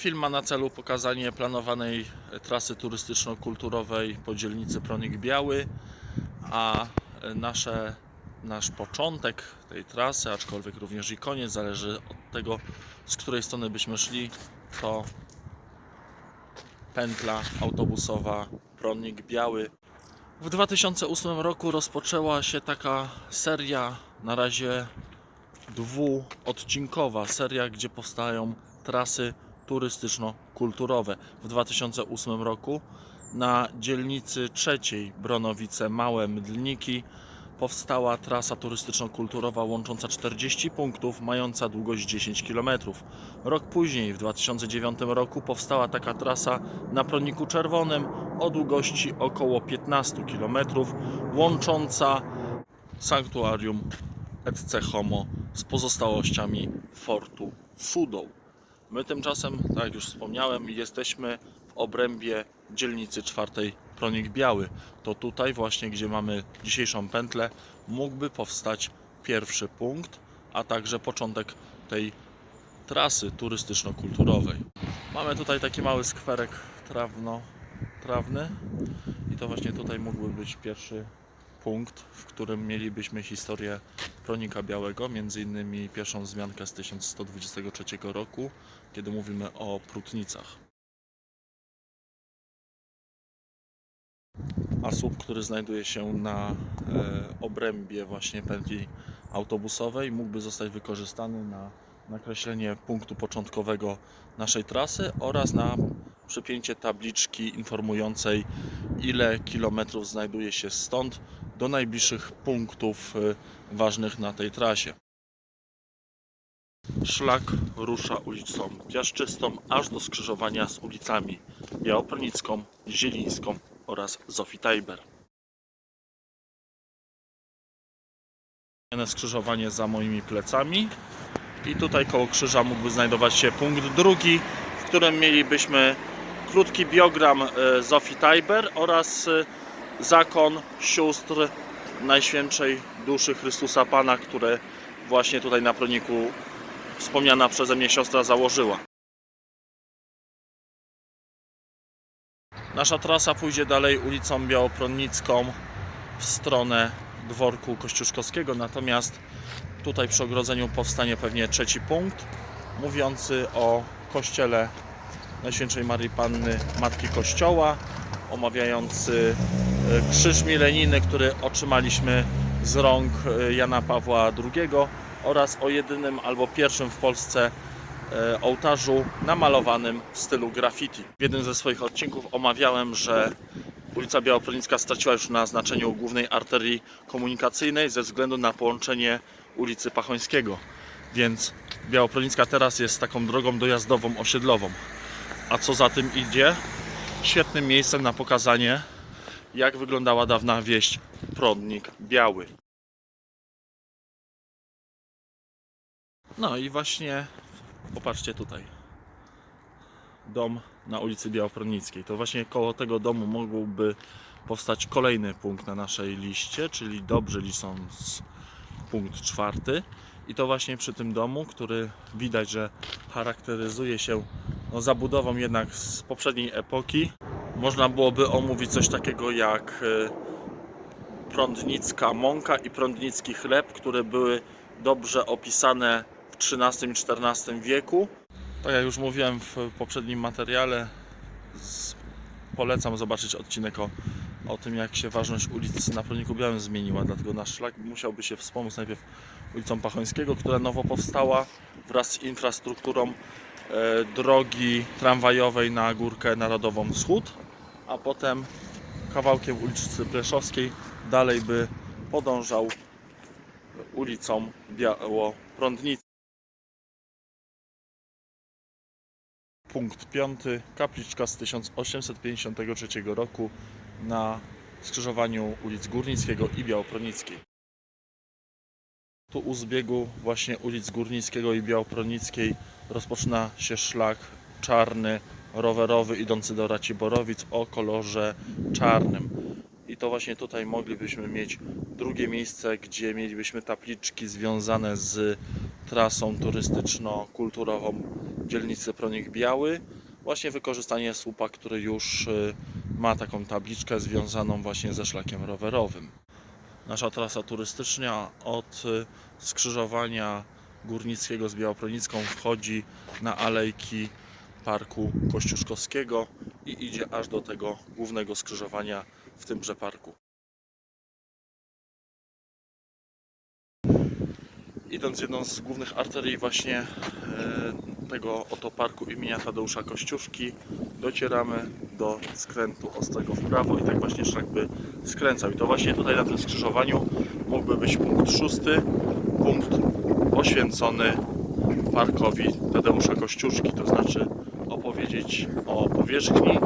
Film ma na celu pokazanie planowanej trasy turystyczno-kulturowej po dzielnicy Pronik Biały, a nasze, nasz początek tej trasy, aczkolwiek również i koniec, zależy od tego, z której strony byśmy szli, to pętla autobusowa Pronik Biały. W 2008 roku rozpoczęła się taka seria, na razie dwuodcinkowa seria, gdzie powstają trasy turystyczno-kulturowe. W 2008 roku na dzielnicy trzeciej Bronowice Małe Mdlniki powstała trasa turystyczno-kulturowa łącząca 40 punktów, mająca długość 10 km. Rok później, w 2009 roku, powstała taka trasa na Proniku Czerwonym o długości około 15 km, łącząca sanktuarium Ecce Homo z pozostałościami fortu Sudą. My tymczasem, tak jak już wspomniałem, jesteśmy w obrębie dzielnicy czwartej Pronik Biały. To tutaj właśnie, gdzie mamy dzisiejszą pętlę, mógłby powstać pierwszy punkt, a także początek tej trasy turystyczno-kulturowej. Mamy tutaj taki mały skwerek trawno, trawny i to właśnie tutaj mógłby być pierwszy punkt, w którym mielibyśmy historię Pronika Białego, między innymi pierwszą wzmiankę z 1123 roku, kiedy mówimy o Prutnicach. A słup, który znajduje się na e, obrębie właśnie pętli autobusowej, mógłby zostać wykorzystany na nakreślenie punktu początkowego naszej trasy oraz na przypięcie tabliczki informującej, ile kilometrów znajduje się stąd do najbliższych punktów e, ważnych na tej trasie. Szlak rusza ulicą Piaszczystą aż do skrzyżowania z ulicami Białopronicką, Zielińską oraz Zofii Tajber. Skrzyżowanie za moimi plecami i tutaj koło krzyża mógłby znajdować się punkt drugi, w którym mielibyśmy krótki biogram e, Zofii Tajber oraz e, zakon sióstr Najświętszej Duszy Chrystusa Pana, które właśnie tutaj na proniku wspomniana przeze mnie siostra założyła. Nasza trasa pójdzie dalej ulicą Białopronicką w stronę dworku Kościuszkowskiego, natomiast tutaj przy ogrodzeniu powstanie pewnie trzeci punkt mówiący o kościele Najświętszej Marii Panny Matki Kościoła, omawiający e, krzyż milenijny, który otrzymaliśmy z rąk e, Jana Pawła II oraz o jedynym albo pierwszym w Polsce e, ołtarzu namalowanym w stylu graffiti. W jednym ze swoich odcinków omawiałem, że ulica Białopronicka straciła już na znaczeniu głównej arterii komunikacyjnej ze względu na połączenie ulicy Pachońskiego. Więc Białopronicka teraz jest taką drogą dojazdową, osiedlową. A co za tym idzie? Świetnym miejscem na pokazanie, jak wyglądała dawna wieść Prodnik Biały. No i właśnie popatrzcie tutaj. Dom na ulicy Białopronickiej. To właśnie koło tego domu mógłby powstać kolejny punkt na naszej liście, czyli dobrze licząc punkt czwarty. I to właśnie przy tym domu, który widać, że charakteryzuje się no, zabudową jednak z poprzedniej epoki. Można byłoby omówić coś takiego jak e, prądnicka mąka i prądnicki chleb, które były dobrze opisane w XIII i XIV wieku. Tak jak już mówiłem w poprzednim materiale, polecam zobaczyć odcinek o, o tym, jak się ważność ulic na Proniku Białym zmieniła. Dlatego nasz szlak musiałby się wspomóc najpierw ulicą Pachońskiego, która nowo powstała wraz z infrastrukturą drogi tramwajowej na Górkę Narodową Wschód, a potem kawałkiem ulicy Pleszowskiej dalej by podążał ulicą Białoprądnicy. Punkt piąty, kapliczka z 1853 roku na skrzyżowaniu ulic Górnickiego i Białopronickiej. Tu u zbiegu właśnie ulic Górnickiego i Białopronickiej rozpoczyna się szlak czarny, rowerowy idący do Raciborowic o kolorze czarnym. I to właśnie tutaj moglibyśmy mieć drugie miejsce, gdzie mielibyśmy tapliczki związane z trasą turystyczno-kulturową dzielnicy Pronik Biały. Właśnie wykorzystanie słupa, który już y, ma taką tabliczkę związaną właśnie ze szlakiem rowerowym. Nasza trasa turystyczna od y, skrzyżowania Górnickiego z Białopronicką wchodzi na alejki Parku Kościuszkowskiego i idzie aż do tego głównego skrzyżowania w tymże parku. Idąc jedną z głównych arterii właśnie e, tego oto parku imienia Tadeusza Kościuszki docieramy do skrętu ostrego w prawo i tak właśnie szlak by skręcał. I to właśnie tutaj na tym skrzyżowaniu mógłby być punkt szósty, punkt poświęcony parkowi Tadeusza Kościuszki, to znaczy opowiedzieć o powierzchni,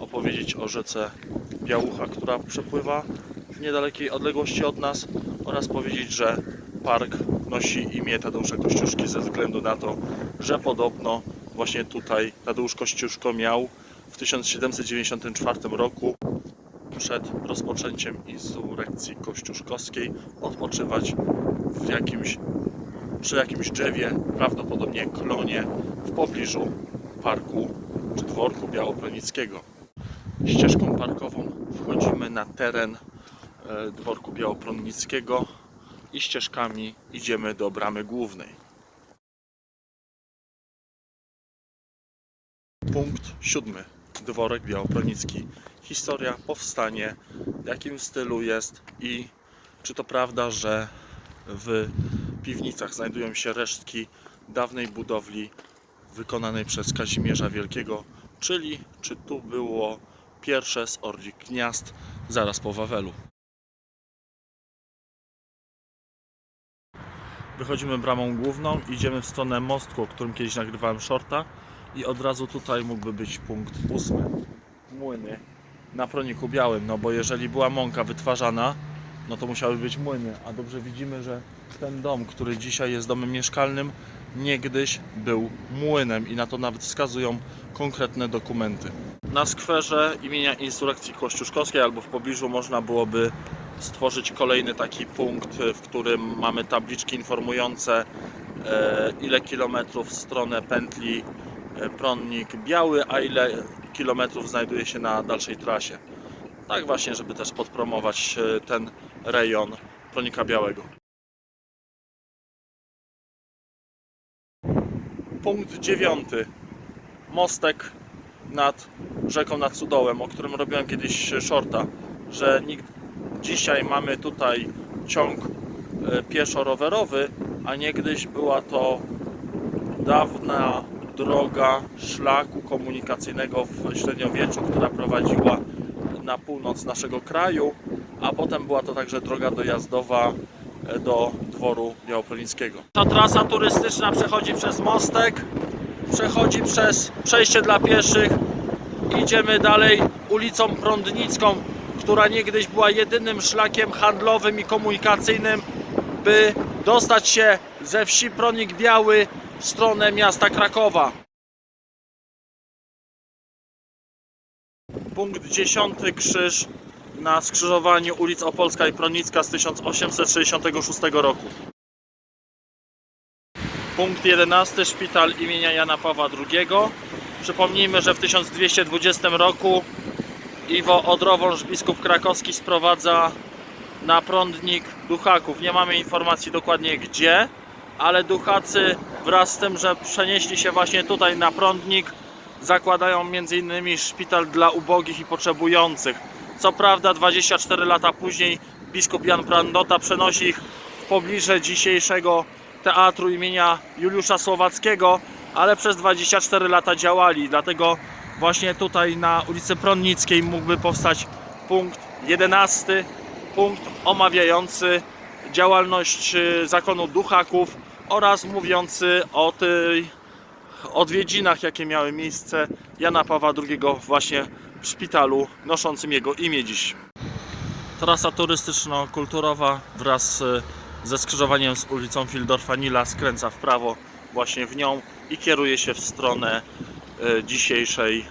opowiedzieć o rzece Białucha, która przepływa w niedalekiej odległości od nas oraz powiedzieć, że park nosi imię Tadeusza Kościuszki ze względu na to, że podobno właśnie tutaj Tadeusz Kościuszko miał w 1794 roku przed rozpoczęciem insurekcji kościuszkowskiej odpoczywać w jakimś, przy jakimś drzewie, prawdopodobnie klonie w pobliżu parku czy dworku białopronickiego. Ścieżką parkową wchodzimy na teren e, dworku białopronickiego i ścieżkami idziemy do bramy głównej. Punkt siódmy. Dworek Białopronicki. Historia, powstanie, w jakim stylu jest i czy to prawda, że w piwnicach znajdują się resztki dawnej budowli wykonanej przez Kazimierza Wielkiego, czyli czy tu było pierwsze z orlik gniazd zaraz po Wawelu. Wychodzimy bramą główną, idziemy w stronę mostku, o którym kiedyś nagrywałem shorta i od razu tutaj mógłby być punkt ósmy. Młyny na proniku białym, no bo jeżeli była mąka wytwarzana, no to musiały być młyny, a dobrze widzimy, że ten dom, który dzisiaj jest domem mieszkalnym, niegdyś był młynem i na to nawet wskazują konkretne dokumenty. Na skwerze imienia Insurekcji Kościuszkowskiej albo w pobliżu można byłoby stworzyć kolejny taki punkt, w którym mamy tabliczki informujące e, ile kilometrów w stronę pętli e, Pronnik Biały, a ile kilometrów znajduje się na dalszej trasie. Tak właśnie, żeby też podpromować e, ten rejon Pronika Białego. Punkt dziewiąty. Mostek nad rzeką, nad Sudołem, o którym robiłem kiedyś shorta, że nikt... dzisiaj mamy tutaj ciąg e, pieszo-rowerowy, a niegdyś była to dawna droga szlaku komunikacyjnego w średniowieczu, która prowadziła na północ naszego kraju, a potem była to także droga dojazdowa e, do dworu białoprolińskiego. Ta trasa turystyczna przechodzi przez mostek, przechodzi przez przejście dla pieszych, idziemy dalej ulicą Prądnicką, która niegdyś była jedynym szlakiem handlowym i komunikacyjnym, by dostać się ze wsi Pronik Biały w stronę miasta Krakowa. Punkt 10 krzyż na skrzyżowaniu ulic Opolska i Pronicka z 1866 roku. Punkt 11 szpital imienia Jana Pawła II. Przypomnijmy, że w 1220 roku Iwo Odrowąż, biskup krakowski, sprowadza na prądnik duchaków. Nie mamy informacji dokładnie gdzie, ale duchacy wraz z tym, że przenieśli się właśnie tutaj na prądnik, zakładają m.in. szpital dla ubogich i potrzebujących. Co prawda 24 lata później biskup Jan Prandota przenosi ich w pobliże dzisiejszego teatru imienia Juliusza Słowackiego, ale przez 24 lata działali, dlatego właśnie tutaj na ulicy Prądnickiej mógłby powstać punkt 11, punkt omawiający działalność y, zakonu duchaków oraz mówiący o tej odwiedzinach, jakie miały miejsce Jana Pawła II właśnie w szpitalu noszącym jego imię dziś. Trasa turystyczno-kulturowa wraz y, ze skrzyżowaniem z ulicą Fildorfa Nila skręca w prawo właśnie w nią i kieruje się w stronę y, dzisiejszej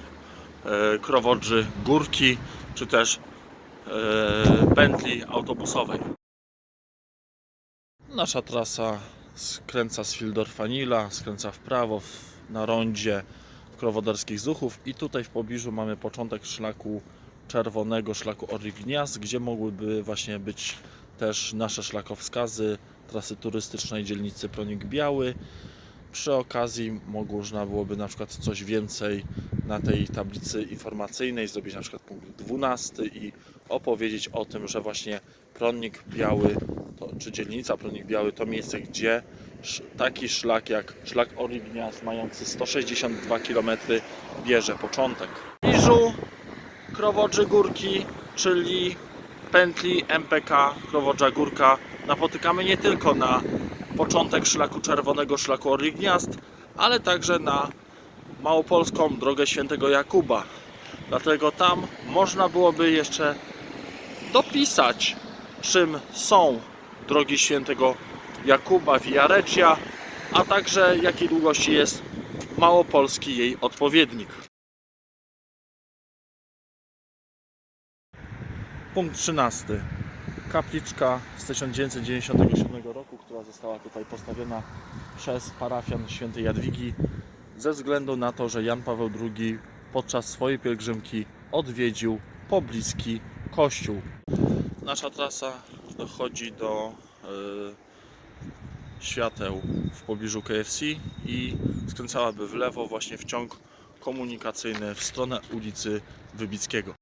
y, Krowodrzy Górki, czy też pętli autobusowej. Nasza trasa skręca z Fildorfanila, skręca w prawo na rondzie Krowoderskich Zuchów i tutaj w pobliżu mamy początek szlaku czerwonego, szlaku Orygnias, gdzie mogłyby właśnie być też nasze szlakowskazy trasy turystycznej dzielnicy Pronik Biały. Przy okazji można byłoby na przykład coś więcej na tej tablicy informacyjnej, zrobić na przykład punkt 12 i opowiedzieć o tym, że właśnie Pronik Biały, to, czy dzielnica Pronik Biały to miejsce, gdzie taki szlak jak szlak Orygnias mający 162 km bierze początek. W pobliżu Krowodrzy Górki, czyli pętli MPK Krowodrza Górka napotykamy nie tylko na początek szlaku czerwonego, szlaku Orygniast, ale także na małopolską drogę świętego Jakuba. Dlatego tam można byłoby jeszcze dopisać, czym są drogi świętego Via Regia, a także jakiej długości jest małopolski jej odpowiednik. Punkt 13. Kapliczka z 1997 roku, która została tutaj postawiona przez parafian świętej Jadwigi ze względu na to, że Jan Paweł II podczas swojej pielgrzymki odwiedził pobliski kościół. Nasza trasa dochodzi do y, świateł w pobliżu KFC i skręcałaby w lewo właśnie w ciąg komunikacyjny w stronę ulicy Wybickiego.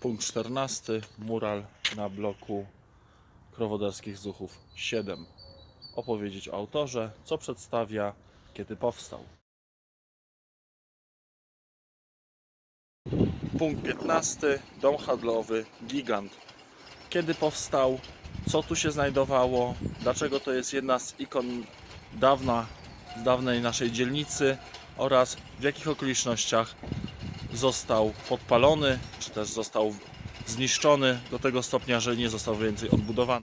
Punkt 14. Mural na bloku Krowoderskich Zuchów 7. Opowiedzieć o autorze, co przedstawia, kiedy powstał. Punkt 15. Dom handlowy Gigant. Kiedy powstał, co tu się znajdowało, dlaczego to jest jedna z ikon dawna, z dawnej naszej dzielnicy oraz w jakich okolicznościach został podpalony, czy też został zniszczony do tego stopnia, że nie został więcej odbudowany.